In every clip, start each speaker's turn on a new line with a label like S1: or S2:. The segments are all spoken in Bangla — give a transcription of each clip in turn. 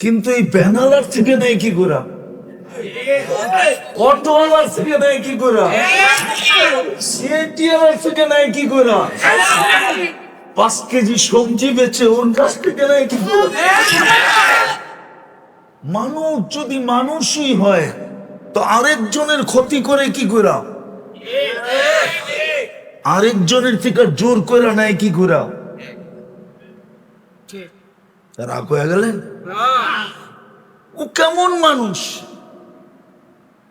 S1: কিন্তু এই ব্যানালার থেকে নেই কি করা অটোওয়ালার থেকে নেই কি করা সিএটিওয়ালার থেকে নেই কি করা পাঁচ কেজি সবজি বেচে ওর কাছ থেকে নেই কি করা মানুষ যদি মানুষই হয় তো আরেকজনের ক্ষতি করে কি করা আরেকজনের থেকে জোর করে নেয় কি করা রাগ হয়ে গেলেন? ও কেমন মানুষ?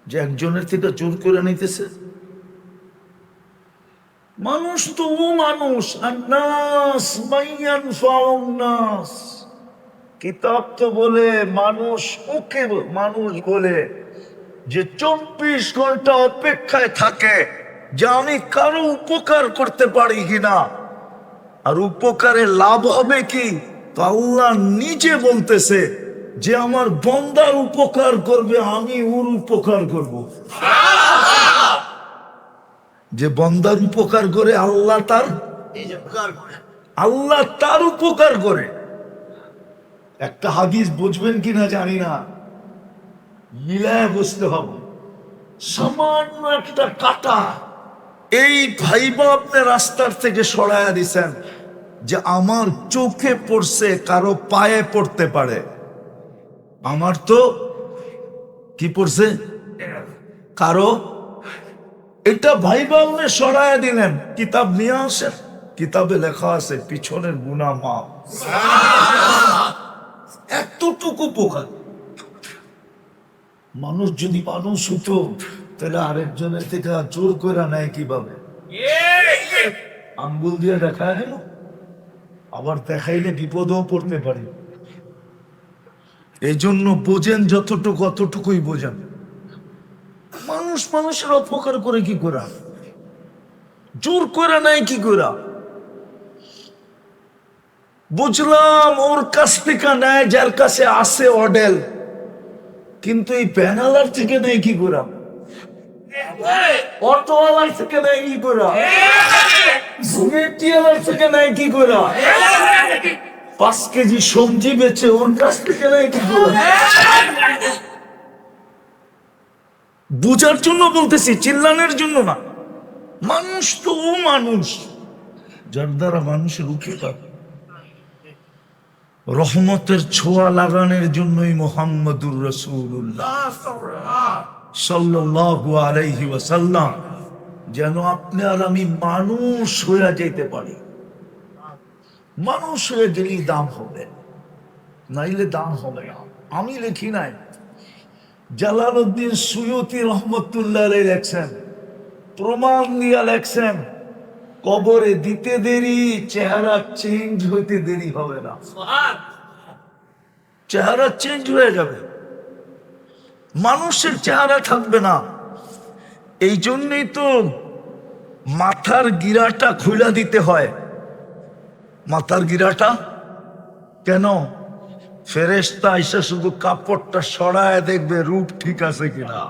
S1: যে একজনের থেকে জোর করে নিতেছে। মানুষ তো ও মানুষ মাইয়ান নাস কিতাব তো বলে মানুষ ওকে মানুষ বলে যে চব্বিশ ঘণ্টা অপেক্ষায় থাকে যে আমি কারও উপকার করতে পারি কিনা। আর উপকারে লাভ হবে কি? তো আল্লাহ নিজে বলতেছে যে আমার বন্দার উপকার করবে, আমি ওর উপকার করব। যে বন্দার উপকার করে আল্লাহ তার আল্লাহ তার উপকার করে। একটা হাদিস বুঝবেন কিনা জানি না। মিলায় বুঝতে হবে। সামান্য একটা কাটা। এই ভাইবা আপনি রাস্তার থেকে সরাইয়া দিছেন। যে আমার চোখে পড়ছে কারও পায়ে পড়তে পারে। আমার তো কি পড়ছে? কারও? এটা ভাইবা আপনি সরাইয়া দিলেন। কিতাব নিয়ে আসেন কিতাবে লেখা আছে পিছনের গুনা মাপ। এতটুকু পোকা মানুষ যদি মানুষ হতো তাহলে আরেকজনের থেকে জোর করে নেয় কীভাবে? আঙ্গুল দিয়ে দেখা গেল আবার দেখাইলে বিপদও পড়তে পারে। এই জন্য বোঝেন যতটুকু অতটুকুই বোঝেন। মানুষ মানুষের অপকার করে কি করা? জোর করে নাই কি করা? বুঝলাম ওর কাছ থেকে নেয়, যার কাছে আসে অডেল। কিন্তু এই প্যানালার থেকে নেই কি করা? অটোওয়ালার থেকে নেই কি করা? থেকে নেই কি করা? পাঁচ কেজি সবজি বেচে ওর কাছ থেকে নেই কি করা? বুঝার জন্য বলতেছি, চিল্লানের জন্য না। মানুষ তো ও মানুষ। যার দ্বারা মানুষের উপকার রহমতের ছোঁয়া লাগানোর জন্যই মোহাম্মদুর রসুল্লাহ সাল্লাল্লাহু আলাইহি ওয়াসাল্লাম যেন আপনি আর আমি মানুষ হয়ে যেতে পারি। মানুষ হয়ে গেলেই দাম হবে। নাইলে দাম হবে না। আমি লিখি নাই। জালালউদ্দিন সুয়তি রহমতুল্লাহ লেখছেন প্রমাণ দিয়া লেখছেন কবরে দিতে দেরি চেহারা চেঞ্জ হইতে দেরি হবে না। চেহারা চেঞ্জ হয়ে যাবে। মানুষের চেহারা থাকবে না। এই জন্যই তো মাথার গিরাটা খুলা দিতে হয়। মাথার গিরাটা? কেন? ফেরেস্তা এসে শুধু কাপড়টা সরায় দেখবে রূপ ঠিক আছে কিনা।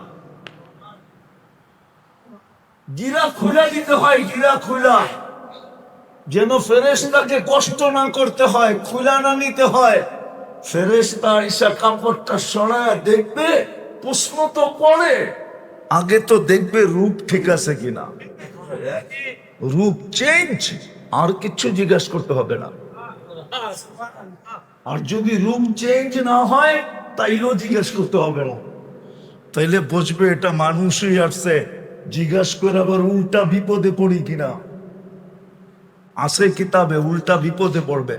S1: গিরা খুলে দিতে হয়, গিরা খুলা যেন ফেরেস্তাকে কষ্ট না করতে হয় খুলা না নিতে হয়। ফেরেস্তা ঈশা কাপড়টা সরায় দেখবে প্রশ্ন তো পড়ে আগে তো দেখবে রূপ ঠিক আছে কিনা। রূপ চেঞ্জ আর কিছু জিজ্ঞেস করতে হবে না। আর যদি রূপ চেঞ্জ না হয়, তাইলেও জিজ্ঞেস করতে হবে না। তাইলে বুঝবে এটা মানুষই আসছে, জিজ্ঞাস করে আবার উল্টা বিপদে পড়ি কিনা। আছে কিতাবে উল্টা বিপদে পড়বে।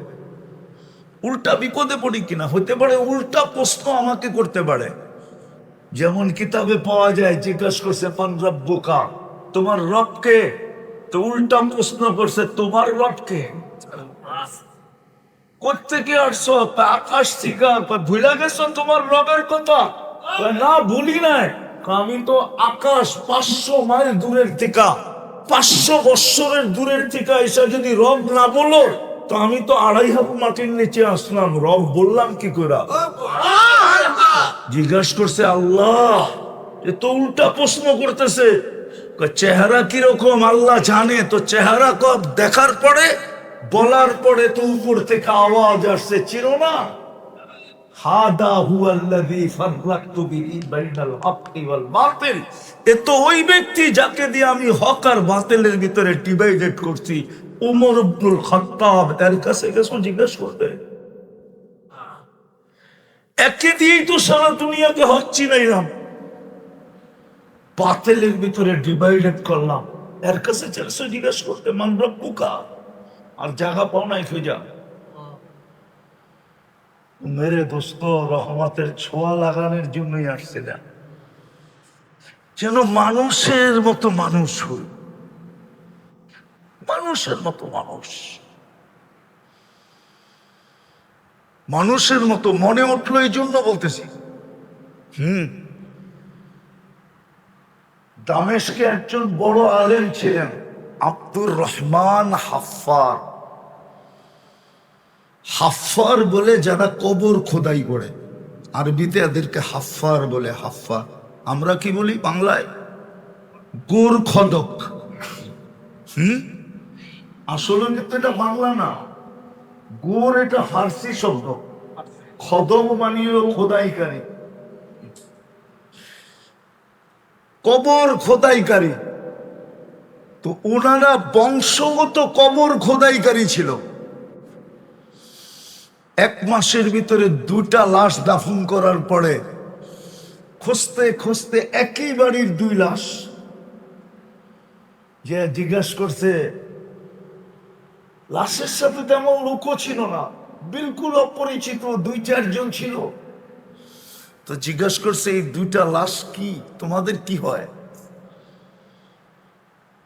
S1: উল্টা বিপদে পড়ি কিনা? হতে পারে উল্টা প্রশ্ন আমাকে করতে পারে। যেমন কিতাবে পাওয়া যায় জিজ্ঞাস করছে, মান রব্বুকা? তোমার রবকে তো উল্টা প্রশ্ন করছে, তোমার রবকে কোথেকে আসছো? আকাশ থেকে ভুলে গেছো তোমার রবের কথা? না, ভুলি নাই। আমি তো আকাশ পাঁচশো মাইল দূরের থেকে, পাঁচশো বৎসরের দূরের থেকে এসে যদি রব না বলো তো আমি তো আড়াই হাত মাটির নিচে আসলাম। রব বললাম কি করে জিজ্ঞাসা করছে, আল্লাহ, এ তো উল্টা প্রশ্ন করতেছে। চেহারা কীরকম? আল্লাহ জানে। তো চেহারা কব দেখার পরে, বলার পরে তো উপর থেকে আওয়াজ আসছে। চির না? হাদা হুয়াল্লাযী ফাররাকতু বিহি এ তো ওই ব্যক্তি যাকে দিয়ে আমি হক আর বাতিলের ভিতরে ডিভাইডেড করছি। উমর ইবনুল খাত্তাব এর কাছে গেছো, জিজ্ঞেস করতে একে দিয়েই তো সারা দুনিয়াকে হক চিনাইলাম বাতিলের ভিতরে ডিভাইডেড করলাম। এর কাছে চারশো জিজ্ঞেস করতে মান রব্বুকা? আর জায়গা পাও নাই খুঁজা। মেরে দোস্ত, রহমতের ছোঁয়া লাগানোর জন্যই আসছে না যেন মানুষের মতো মানুষ হই। মানুষের মতো মানুষ। মানুষের মতো মনে উঠল এই জন্য বলতেছি। হুম। দামেশকে একজন বড় আলেম ছিলেন, আব্দুর রহমান হাফার হাফার বলে যারা কবর খোদাই করে, আরবিতে এদেরকে হাফার বলে হাফার আমরা কি বলি বাংলায়? গোর খদক হুম? আসলে কিন্তু এটা বাংলা না। গোর এটা ফার্সি শব্দ। খদম মানিয়ে খোদাইকারী। কবর খোদাইকারী। তো ওনারা বংশগত কবর খোদাইকারী ছিল। এক মাসের ভিতরে দুটা লাশ দাফন করার পরে খুঁজতে খুঁজতে একই বাড়ির দুই লাশ। যে জিজ্ঞাসা করছে লাশের সাথে তেমন লোকও ছিল না। বিলকুল অপরিচিত দুই, চারজন ছিল। তো জিজ্ঞাসা করছে, এই দুইটা লাশ কি? তোমাদের কি হয়?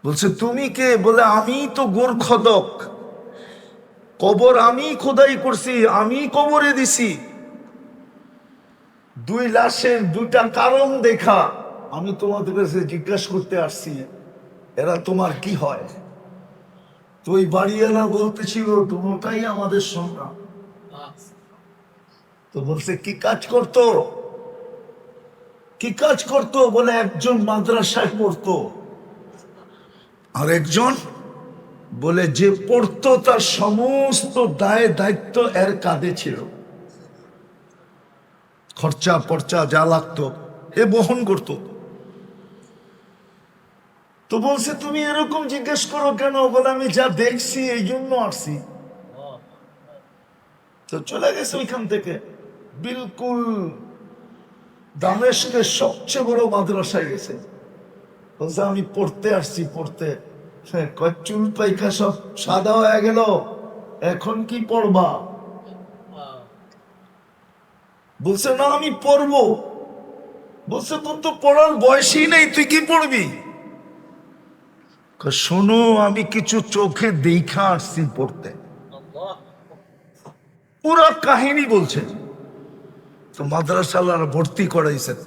S1: বলছে, তুমি কে? বলে, আমি তো গোরখদক কবর আমি খোদাই করছি, আমি কবরে দিছি। দুই লাশের দুইটা কারণ দেখা। আমি তোমাদের কাছে জিজ্ঞাসা করতে আসছি, এরা তোমার কি হয়? তো ওই বাড়িওয়ালা বলতেছিল তোমরাই আমাদের সন্তান। তো বলছে, কি কাজ করতো? কি কাজ করতো? বলে, একজন মাদ্রাসায় পড়তো। আর একজন বলে, যে পড়তো তার সমস্ত দায় দায়িত্ব এর কাঁধে ছিল। খরচা পর্চা যা লাগতো, এ বহন করত। তো বলছে তুমি এরকম জিজ্ঞেস করো কেন? বলে আমি যা দেখছি এই জন্য আসছি। তো চলে গেছে ওইখান থেকে। বিলকুল দামেশকের সবচেয়ে বড় মাদ্রাসায় গেছে। বলছে আমি পড়তে আসছি পড়তে। হ্যাঁ, চুল পাইকা সব সাদা হয়ে গেল এখন কি পড়বা? বলছে না আমি পড়ব। বলছে তোর তো পড়ার বয়সই নেই তুই কি পড়বি? শোনো, আমি কিছু চোখে দেখা আসছি পড়তে। পুরা কাহিনী বলছে, তো মাদ্রাসালার ভর্তি করাইছেন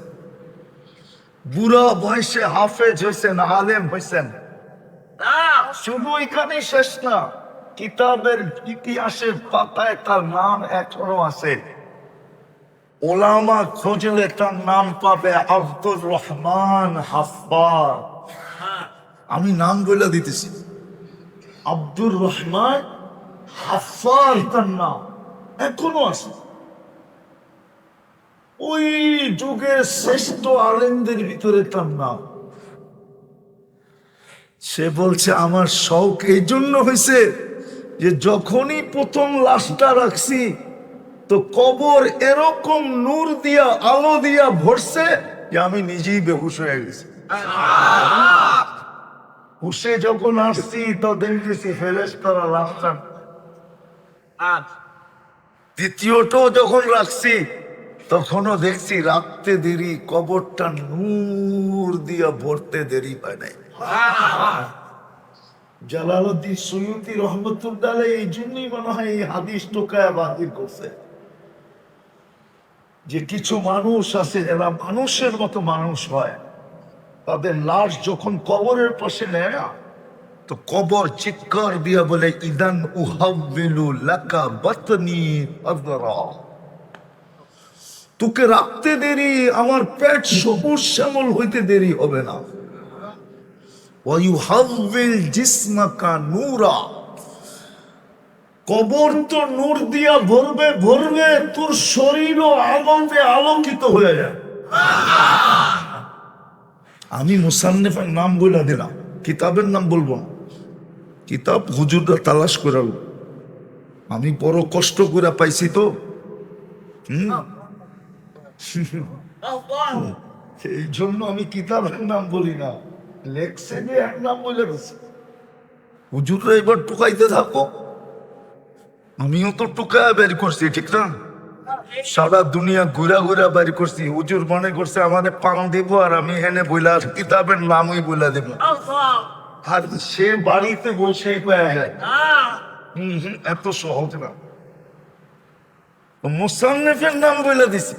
S1: বুড়া বয়সে হাফেজ হয়েছেন আলেম হয়েছেন শুধু এখানে শেষ না, কিতাবের ইতিহাসের পাতায় তার নাম এখনও আছে। ওলামা খোঁজলে তার নাম পাবে আব্দুর রহমান হাফার আমি নাম বলে দিতেছি। আব্দুর রহমান হাফার তার নাম। এখনও আছে। ওই যুগের শ্রেষ্ঠ আলেমদের ভিতরে তার নাম। সে বলছে, আমার শখ এই জন্য হয়েছে যে যখনই প্রথম লাশটা রাখছি, তো কবর এরকম নূর দিয়া, আলো দিয়া ভরছে যে আমি নিজেই বেহুশ হয়ে গেছি। হুসে যখন আসছি তো দেখতেছি ফেরেস্তারা আর দ্বিতীয়টাও যখন রাখছি, তখনও দেখছি রাখতে দেরি, কবরটা নূর দিয়া ভরতে দেরি পায় নাই। জালালউদ্দিন সৈয়দি রহমতুল্লাহ এই জন্যই মনে হয় এই হাদিস টোকায় বাতিল করছে। যে কিছু মানুষ আছে এরা মানুষের মতো মানুষ হয় তাদের লাশ যখন কবরের পাশে নেয় না, তো কবর চিৎকার দিয়া বলে, ইদান উহাবিলু লাকা বাতনি আদরা। তোকে রাখতে দেরি, আমার পেট সবুজ শ্যামল হইতে দেরি হবে না। ওয়ুহাবিল জিসমাকা নূরা। কবর তো নূর দিয়া ভরবে ভরবে, তোর শরীরও আলোতে আলোকিত হয়ে যায়। আমি মুসান্নেফের নাম বলে দিলাম। কিতাবের নাম বলব। কিতাব হুজুররা তালাশ করাল আমি বড় কষ্ট করে পাইছি তো। এই জন্য আমি কিতাবের নাম বলি না। লেখছে যে এক নাম বলে গেছে হুজুররা এবার টুকাইতে থাকো। আমিও তো টুকায় বের করছি, ঠিক না? সারা দুনিয়া ঘুরা ঘুরা বের করছি। হুজুর মনে করছে আমাদের পান দিব আর আমি এনে বইলা কিতাবের নামই বইলা দেব। আর সে বাড়িতে বসে এত সহজ না। মুসান্নেফের নাম বলে দিছি।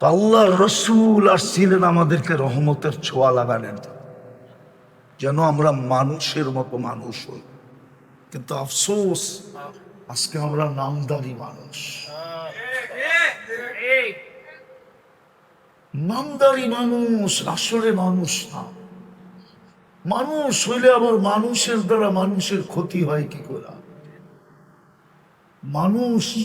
S1: আল্লাহ রসুল আসছিলেন আমাদেরকে রহমতের ছোঁয়া লাগালেন। যেন আমরা মানুষের মতো মানুষ হই। কিন্তু আফসোস আজকে আমরা নামদারি মানুষ। নামদারি মানুষ, আসলে মানুষ না। মানুষ হইলে আবার মানুষের দ্বারা মানুষের ক্ষতি হয় কি করে? মানুষ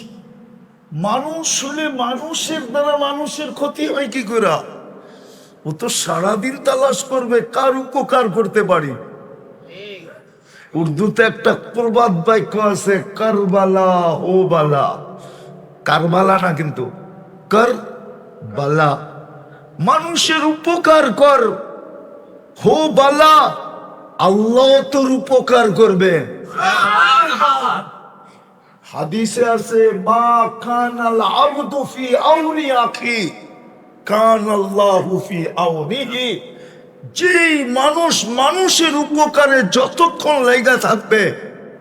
S1: মানুষ হলে মানুষের দ্বারা মানুষের ক্ষতি হয় কি করে? ও তো সারাদিন তালাশ করবে, কার উপকার করতে পারি? উর্দুতে একটা প্রবাদ বাক্য আছে, কারবালা, ও বালা। কারবালা না কিন্তু কর বালা মানুষের উপকার কর, হো বালা। আল্লাহ তোর উপকার করবে। হাদিসে আছে, মা কান আল আবদু ফি আউনি আখি। কান আল্লাহু ফি আউনিহি। যে মানুষ মানুষের উপকারে যতক্ষণ লেগে থাকবে,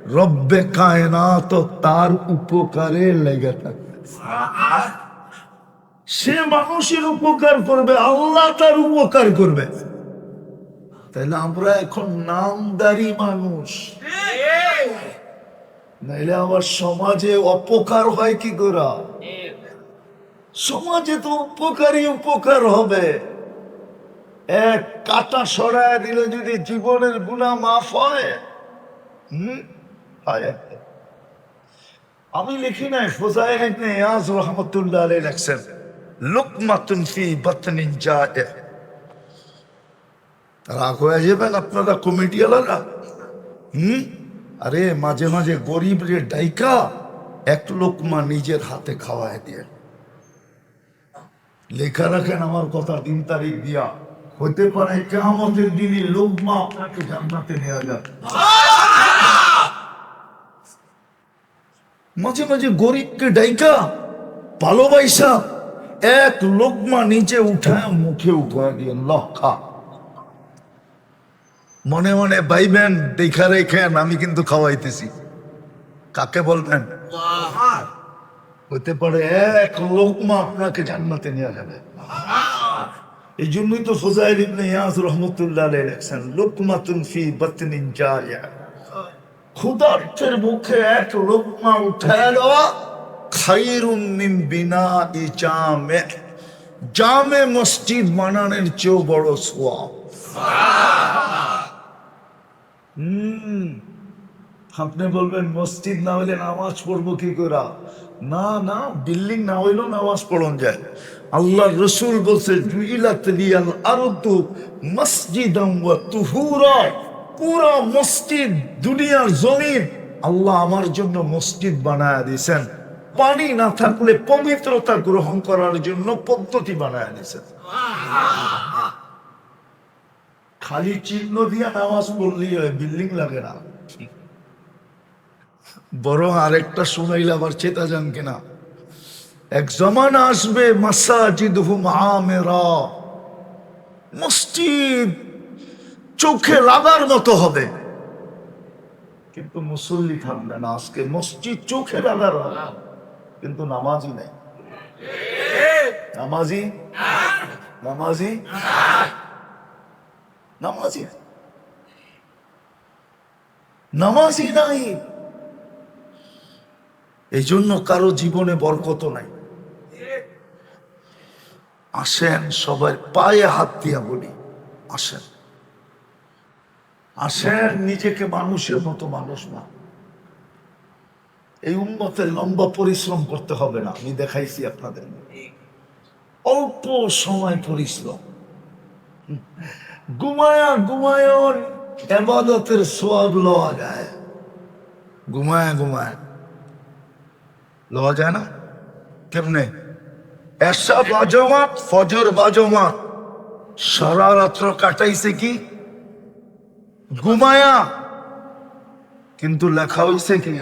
S1: রব্বে কায়নাত তার উপকারে লেগে থাকবে। সে মানুষের উপকার করবে, আল্লাহ তার উপকার করবে। তাহলে আমরা এখন নামদারি মানুষ। নাইলে আমার সমাজে অপকার হয় কি করা? সমাজে তো উপকারী উপকার হবে। এক কাটা সরায় দিলে যদি জীবনের গুণা মাফ হয়, হুম? আমি লিখি নাই ফোজাইল ইবনে রহমতুল্লাহ আলাইহি লেখছেন, লুকমাতুন ফি বাতনিন জায়ে। রাগ হয়ে যাবেন আপনারা আলাদা হুম? আরে মাঝে মাঝে গরিব রে ডাইকা, এক লোকমা নিজের হাতে খাওয়ায় দিয়ে। লেখা রাখেন আমার কথা দিন তারিখ দিয়া। হতে পারে কেমতের দিনই লোকমা আপনাকে জান্নাতে নেওয়া যাবে। মাঝে মাঝে গরিবকে ডাইকা ভালোবাসা এক লোকমা নিচে উঠায় মুখে উঠায় দিয়ে লক্ষা মনে মনে বাইবেন দেখা রেখেন আমি কিন্তু খাওয়াইতেছি। কাকে বলবেন? হতে পারে এক লোকমা আপনাকে জান্নাতে নিয়ে যাবে। এই জন্যই তো ফজাইল ইবনে ইয়াজ রহমতুল্লাহ আলাইহি লেখছেন, লোকমাতুন ফি বাতনিন জারিয়া। ক্ষুধার্থের মুখে এক লোকমা উঠায় দেওয়া খাইরুম মিন বিনা ই জামে। জামে মসজিদ বানানোর চেয়েও বড় সোয়াব। হুম, আপনি বলবেন মসজিদ না হইলে নামাজ পড়ব কি করে? না না, বিল্ডিং না হইলেও নামাজ পড়ন যায়। আল্লাহ রসুল বলছে পুরা মসজিদ, দুনিয়ার জমিন আল্লাহ আমার জন্য মসজিদ বানায় দিয়েছেন। পানি না থাকলে পবিত্রতা গ্রহণ করার জন্য পদ্ধতি বানায় দিয়েছেন। খালি চিহ্ন দিয়া নামাজ পড়লেই হয় বিল্ডিং লাগে না। বরং আরেকটা শুনাইলে আবার চেতা যান কিনা। এক জমানা আসবে মাসাজিদ হুম আমেরা মসজিদ চোখে লাগার মতো হবে। কিন্তু মুসল্লি থাকবে না আজকে। মসজিদ চোখে লাগার কিন্তু নামাজি নেই। নামাজি নামাজি নামাজি নামাজি নাই। এই জন্য কারও জীবনে বরকত নাই। আসেন সবাই পায়ে হাত দিয়া বলি, আসেন। আসেন, নিজেকে মানুষের মতো মানুষ না। এই উন্মতের লম্বা পরিশ্রম করতে হবে না, আমি দেখাইছি আপনাদের অল্প সময় পরিশ্রম। ঘুমায়া ঘুমায়ন এবাদতের সোয়াব লওয়া যায়। ঘুমায়া ঘুমায়। লওয়া যায় না? কেমনে? এসা বাজমা ফজর বাজমা সারা রাত্র কাটাইছে কি? ঘুমায়া। কিন্তু লেখা হইছে কি?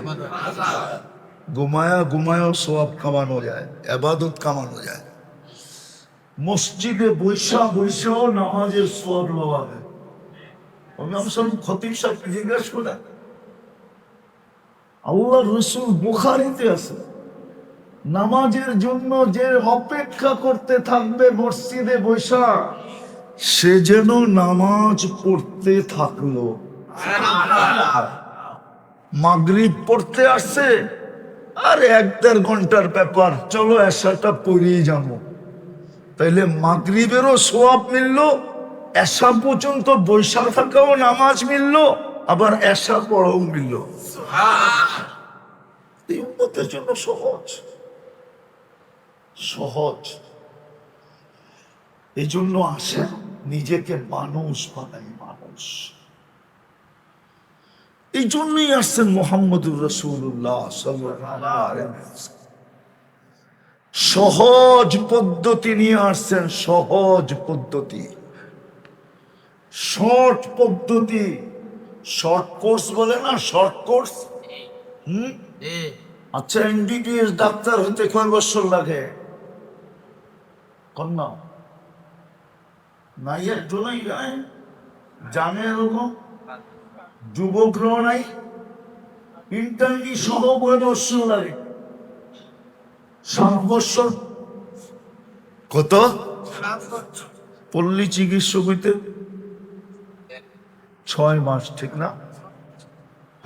S1: ঘুমায়া ঘুমায়া সব কামানো যায়, এবাদত কামানো যায়। মসজিদে বৈশা, বৈশাও নামাজের সব লওয়া যায়। খতিব সাহেব জিজ্ঞেস করে আল্লাহ রসুল বুখারিতে আছে? নামাজের জন্য যে অপেক্ষা করতে থাকবে মসজিদে বৈশা সে যেন নামাজ পড়তে থাকল। মাগরিব পড়তে আসছে আর এক দেড় ঘণ্টার ব্যাপার চলো এসাটা পড়িয়ে যাব। তাইলে মাগরিবেরও সোয়াব মিললো এসা পর্যন্ত বৈশাখ থাকাও নামাজ মিললো আবার এসা পড়াও মিললো। এই জন্য সহজ। সহজ। এই জন্য আসে নিজেকে মানুষ বানাই মানুষ। এই জন্যই আসছেন মোহাম্মদুর রসুল্লাহ সহজ পদ্ধতি নিয়ে আসছেন সহজ পদ্ধতি। শর্ট পদ্ধতি। শর্ট কোর্স বলে না শর্ট কোর্স। হুম? আচ্ছা এমবিবিএস ডাক্তার হতে কয় বছর লাগে? কন্যা নাই একটু নাই? গায়ে জানে এরকম? যুবকরাও নাই। ইন্টারনি সহ বছর লাগে সাত বছর কত? পল্লী চিকিৎসক হইতে। ছয় মাস, ঠিক না?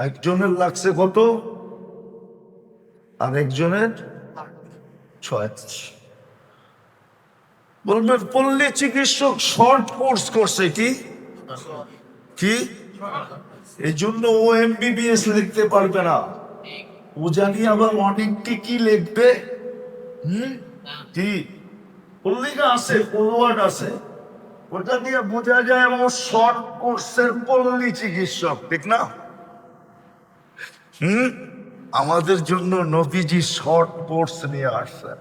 S1: একজনের লাগছে কত? আর একজনের ছয়। মাস বলবে পল্লী চিকিৎসক শর্ট কোর্স করছে কি? কি? এই জন্য ও এমবিবিএস লিখতে পারবে না। ও জানি আবার অনেকটি কি লিখবে। হুম? কি? পল্লিকা আছে, ফরওয়ার্ড আছে। ওটা দিয়ে বোঝা যায় ও শর্ট কোর্সের পল্লী চিকিৎসক, ঠিক না? হুম? আমাদের জন্য নবীজি শর্ট কোর্স নিয়ে আসছেন।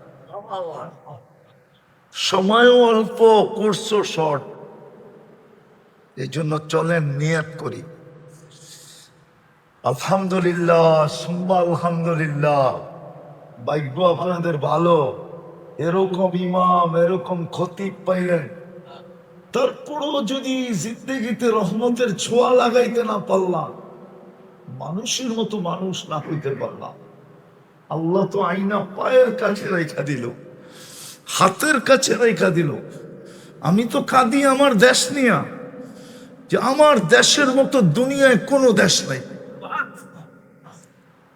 S1: সময়ও অল্প কোর্সও শর্ট এই জন্য চলেন, নিয়ত করি। আলহামদুলিল্লাহ, সুম্মা আলহামদুলিল্লাহ। ভাগ্য আপনাদের ভালো। এরকম ইমাম, এরকম খতিব পাইলেন। তারপরও যদি জিন্দগিতে রহমতের ছোঁয়া লাগাইতে না পারলাম, মানুষের মতো মানুষ না হইতে পারলাম। আল্লাহ তো আইনা পায়ের কাছে রেখা দিল। হাতের কাছে রেখা দিল। আমি তো কাঁদি আমার দেশ নিয়া, যে আমার দেশের মতো দুনিয়ায় কোনো দেশ নাই।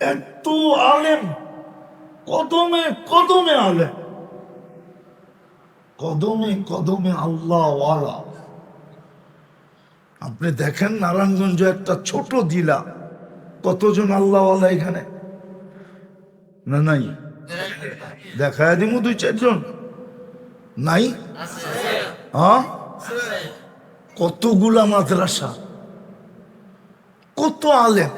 S1: এত আলেম, কদমে কদমে আলেম। কদমে কদমে আল্লাহ আপনি দেখেন নারায়ণগঞ্জ একটা ছোট জেলা, কতজন আল্লাহওয়ালা এখানে? না, নাই? দেখা দিব দুই, চারজন? নাই? হ্যাঁ? কতগুলা মাদ্রাসা? কত আলেম?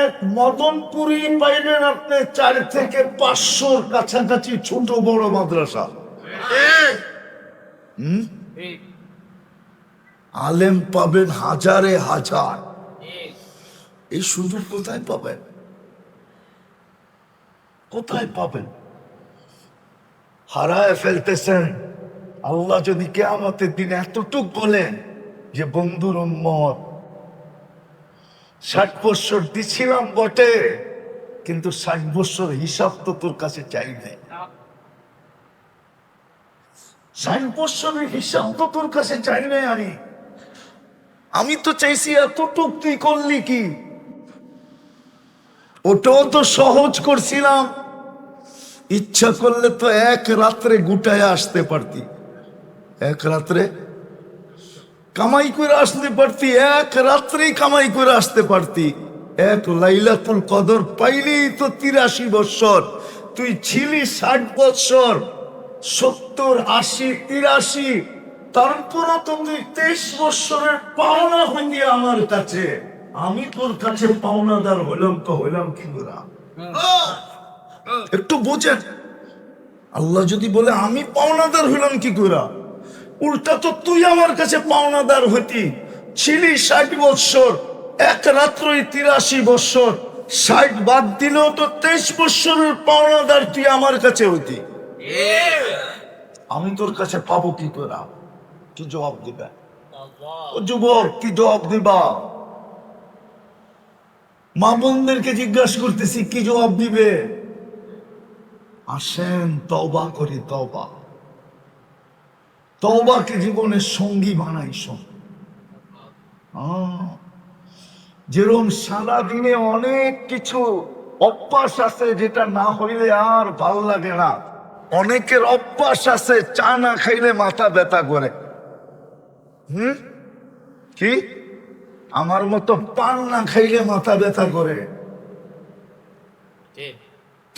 S1: এক মদনপুরি পাইলেন আপনি চার থেকে পাঁচশোর কাছাকাছি ছোট বড় মাদ্রাসা। হুম? আলেম পাবেন হাজারে হাজার। এই সুযোগ কোথায় পাবেন? কোথায় পাবেন? হারায় ফেলতেছেন। আল্লাহ যদি কেয়ামতের দিন এতটুক বলেন যে, বন্ধুর উম্মত, ষাট বৎসর দিছিলাম বটে, কিন্তু ষাট বৎসর হিসাব তো তোর কাছে চাই নাই। ষাট বৎসরের হিসাব তো তোর কাছে চাই নাই আমি। আমি তো চাইছি এতটুক তুই করলি কি? ওটাও তো সহজ করছিলাম। ইচ্ছা করলে তো এক রাত্রে গুটায় আসতে পারতি। এক রাত্রে? কামাই করে আসতে পারতি, এক রাত্রেই কামাই করে আসতে পারতি। এক লাইলাতুল কদর পাইলেই তো তিরাশি বৎসর, তুই ছিলি ষাট বৎসর, সত্তর, আশি, তিরাশি, তারপরও তো তুই তেইশ বৎসরের পাওনা হইনি আমার কাছে। আমি তোর কাছে পাওনাদার হইলাম তো হইলাম কি একটু বোঝেন আল্লাহ যদি বলে আমি পাওনাদার হইলাম কি করে উল্টা তো তুই আমার কাছে পাওনাদার হতি। ছিলি ষাট বৎসর এক রাত্রই তিরাশি বৎসর। ষাট বাদ দিলেও তো তেইশ বৎসরের পাওনাদার তুই আমার কাছে হতি আমি তোর কাছে পাবো কি তোরা কি জবাব দিবে? ও যুবক কি জবাব দিবা? মা বোনদেরকে জিজ্ঞাসা করতেছি কি জবাব দিবে? আসেন তবা করি তবা তবাকে জীবনের সঙ্গী বানাইছ যেরকম সারা দিনে অনেক কিছু অভ্যাস আছে যেটা না হইলে আর ভালো লাগে না। অনেকের অভ্যাস আছে, চা না খাইলে মাথা ব্যথা করে। হুম? কি? আমার মতো পান না খাইলে মাথা ব্যথা করে।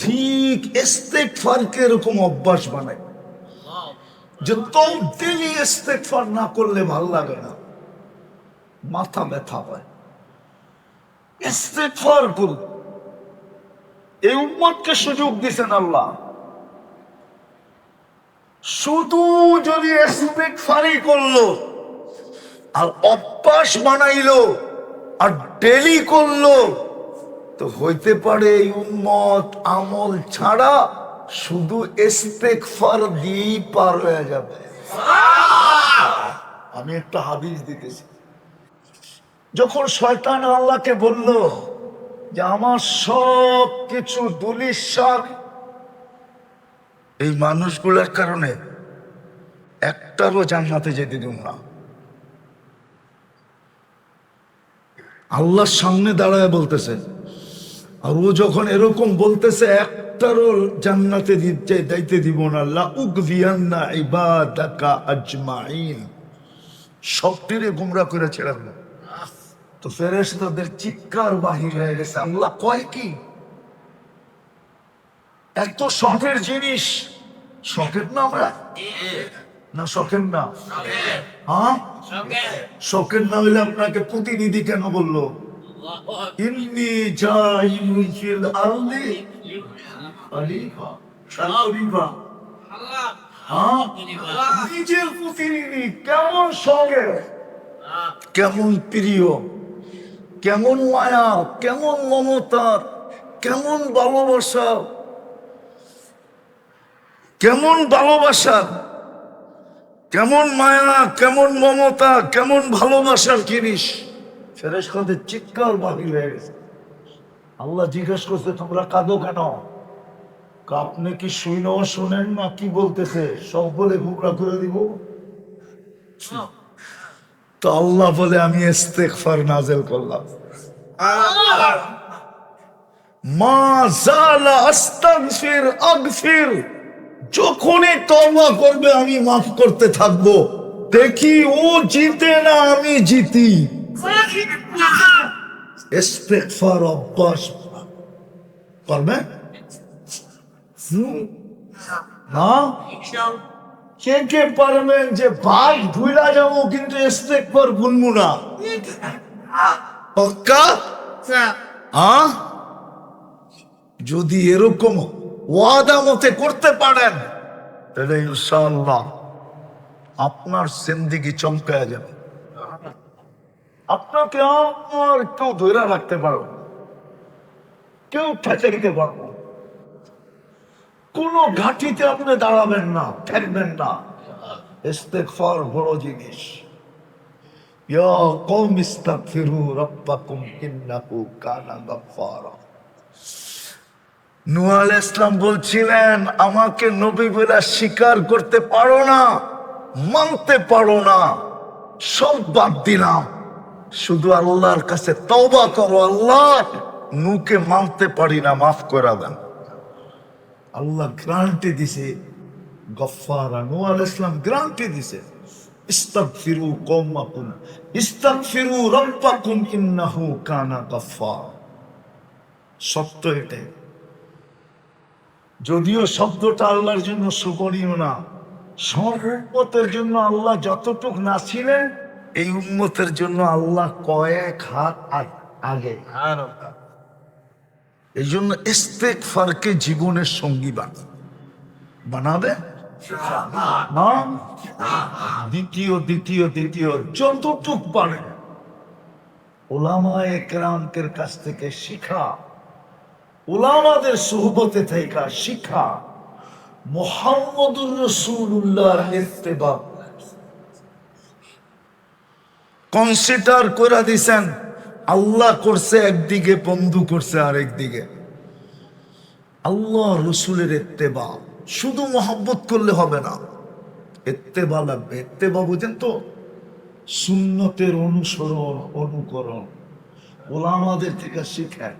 S1: ঠিক ইস্তেকফারকে এরকম অভ্যাস বানায়। যে তো ডেলি ইস্তেকফার না করলে ভালো লাগে না। মাথা ব্যথা হয় ইস্তেকফার করুন এই উম্মতকে সুযোগ দিছেন আল্লাহ। শুধু যদি ইস্তেকফারই করল আর অভ্যাস বানাইলো আর ডেলি করল তো হইতে পারে এই উম্মত আমল ছাড়া শুধু ইস্তেকফার দিয়েই পার হয়ে যাবে। আমি একটা হাদিস দিতেছি। যখন শয়তান আল্লাহকে বলল যে আমার সব কিছু দুলিশ্বাস এই মানুষগুলোর কারণে একটারও জান্নাতে যেতে দিব না। আল্লাহর সামনে দাঁড়ায় বলতেছে আর ও যখন এরকম বলতেছে একটারও জান্নাতে দিতে যাইতে দিব না। লাউক ভিয়ান্না ইবাদাকা আজমাইন। সবটিরে গুমরা করে ছেড়ে দেব তো ফেরেশতাদের চিৎকার বাহির হয়ে গেছে। আল্লাহ কয় কি? এত শখের জিনিস। শখের না আমরা? না শখের না। হ্যাঁ? শখের। না হইলে আপনাকে প্রতিনিধি কেন বলল? ইন্নি জাইলুন আরদি। খলিফা খলিফা হ্যাঁ নিজের প্রতিনিধি কেমন সঙ্গে? কেমন প্রিয়? কেমন মায়া? কেমন মমতা? কেমন ভালোবাসা? কেমন ভালোবাসা? কেমন মায়া? কেমন মমতা? কেমন ভালোবাসার জিনিস? ফেরেশতাদের চিৎকার বাহির হয়ে গেছে। আল্লাহ জিজ্ঞেস করছে, তোমরা কাঁদো কেন? আপনি কি শুনেও শোনেন না? কি বলতেছে? সব বলে গুমরা করে দিব। তো আল্লাহ বলে, আমি ইস্তেগফার নাজেল করলাম। মা জালা আস্তাগফির, আগফির, যখনই তওবা করবে, আমি মাফ করতে থাকব। দেখি ও জিতে না আমি জিতি। ইস্তেগফার অভ্যাস করবে? না কে কে পারবেন যে ভাগ ভুলা যাব কিন্তু ইস্তেগফার ভুলবো না পক্কা হ্যাঁ যদি এরকম ওয়াদা মতে করতে পারেন তাহলে ইনশাআল্লাহ আপনার জিন্দিগি চমকায় যাবে আপনাকে আমার কেউ ধরে রাখতে পারবে কেউ ঠেকে দিতে পারব। কোনো ঘাটিতে আপনি দাঁড়াবেন না ঠেকবেন না। ইস্তেগফার বড় জিনিস। নূহ ইসলাম বলছিলেন, আমাকে নবী বলে স্বীকার করতে পারো না, মানতে পারো না, সব বাদ দিলাম। শুধু আল্লাহর কাছে তওবা করো, আল্লাহ, নুকে মানতে পারি না, মাফ করে দেন। আল্লাহ গ্রান্টি দিছে গফারা আলাইহিস ইসলাম গ্রান্টি দিছে, ইস্তাগফিরু কওমাকুম, ইস্তাগফিরু রাব্বাকুম ইন্নাহু কানা গাফফার। সত্য এটাই যদিও শব্দটা আল্লাহর জন্য শোভনীয় না উম্মতের জন্য আল্লাহ যতটুক না ছিলেন এই উম্মতের জন্য আল্লাহ কয়েক হাত আগ- এই জন্য ইস্তেকফারকে জীবনের সঙ্গী বানাবে। বানাবে দ্বিতীয় দ্বিতীয় দ্বিতীয়, যতটুক পারে। ওলামা একরামকের কাছ থেকে শিখা। ওলামাদের সোহবতে থেকে শিখা। মোহাম্মদুর রসুল্লাহর ইত্তেবা কনসিডার করে দিছেন, আল্লাহ করছে একদিকে, বন্ধু করছে আরেক দিকে আল্লাহ রসুলের এত্তেবা, শুধু মহব্বত করলে হবে না। এত্তেবা লাগবে, এত্তেবা বুঝেন তো? সুন্নতের অনুসরণ, অনুকরণ, ওলামাদের থেকে শিখেন।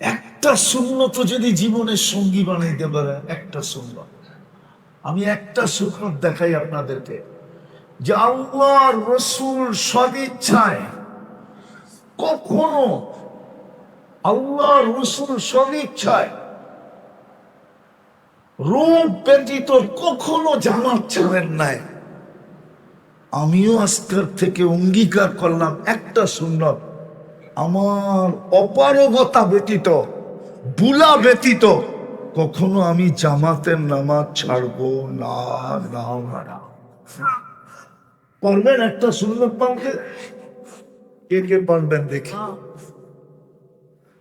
S1: একটা সুন্নত যদি জীবনের সঙ্গী বানাইতে পারে, একটা সুন্নত। আমি একটা সুন্নত দেখাই আপনাদেরকে। যে আল্লাহ রসুল সদিচ্ছায় কখনো আল্লাহ রসুল সদিচ্ছায় রূপ ব্যতীত কখনো জামাত ছাড়েন নাই। আমিও আজকের থেকে অঙ্গীকার করলাম একটা সুন্নত। আমার অপারগতা ব্যতীত বুলা ব্যতীত কখনো আমি জামাতের নামাজ ছাড়বো না না না। পারবেন একটা সুন্নত পালতে কে? কে পারবেন দেখি।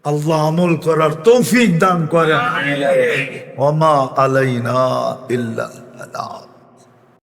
S1: আল্লাহ আমল করার তৌফিক দান করেন। ওমা আলাইনা ইল্লা।